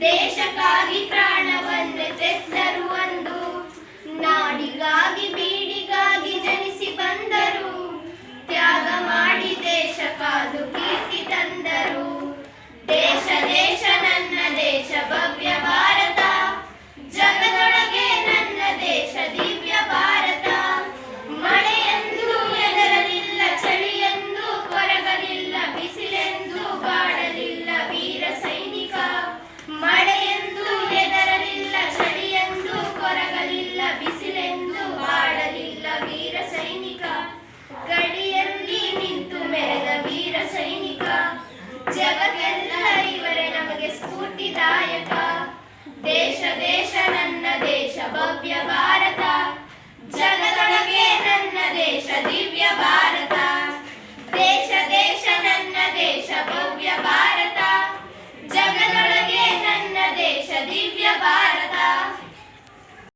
deixa a carne ಸೈನಿಕ ಜಗಕ್ಕೆಲ್ಲ ಇವರೇ ನಮಗೆ ಸ್ಫೂರ್ತಿದಾಯಕ. ದೇಶ ದೇಶ ನನ್ನ